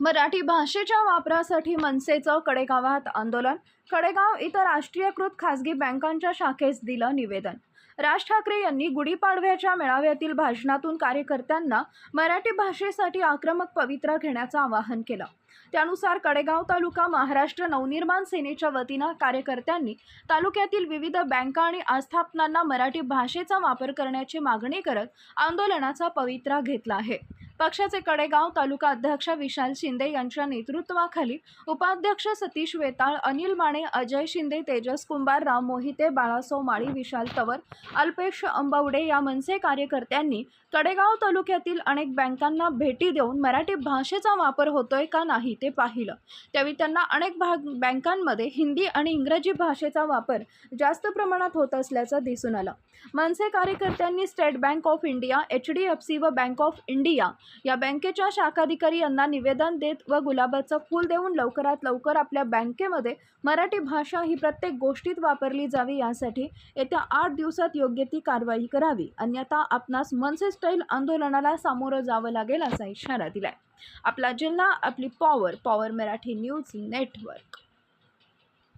मराठी भाषेच्या वापरासाठी मनसेचं कडेगावात आंदोलन. कडेगाव इथं राष्ट्रीयकृत खासगी बँकांच्या शाखेस दिलं निवेदन. राज ठाकरे यांनी गुढीपाडव्याच्या मेळाव्यातील भाषणातून कार्यकर्त्यांना मराठी भाषेसाठी आक्रमक पवित्रा घेण्याचं आवाहन केलं. त्यानुसार कडेगाव तालुका महाराष्ट्र नवनिर्माण सेनेच्या वतीनं कार्यकर्त्यांनी तालुक्यातील विविध बँका आणि आस्थापनांना मराठी भाषेचा वापर करण्याची मागणी करत आंदोलनाचा पवित्रा घेतला आहे. पक्षाचे कडेगाव तालुका अध्यक्ष विशाल शिंदे यांच्या नेतृत्वाखाली उपाध्यक्ष सतीश वेताळ अनिल माने अजय शिंदे तेजस कुंभार राम मोहिते बाळासो माळी विशाल तवर अल्पेश अंबवडे या मनसे कार्यकर्त्यांनी कडेगाव तालुक्यातील अनेक बँकांना भेटी देऊन मराठी भाषेचा वापर होतोय का नाही ते पाहिलं. त्यावेळी त्यांना अनेक भाग बँकांमध्ये हिंदी आणि इंग्रजी भाषेचा वापर जास्त प्रमाणात होत असल्याचं दिसून आलं. मनसे कार्यकर्त्यांनी State Bank of India H D F C व बँक ऑफ इंडिया या बँकेच्या शाखाधिकारी यांना निवेदन देत व गुलाबाचं फूल देऊन लवकरात लवकर आपल्या बँकेमध्ये मराठी भाषा ही प्रत्येक गोष्टीत वापरली जावी यासाठी येत्या आठ दिवसात योग्य ती कारवाई करावी. अन्यथा आपणास मनसे स्टाईल आंदोलनाला सामोरं जावं लागेल असा इशारा दिलाय. आपला जिल्हा आपली power power Marathi news network.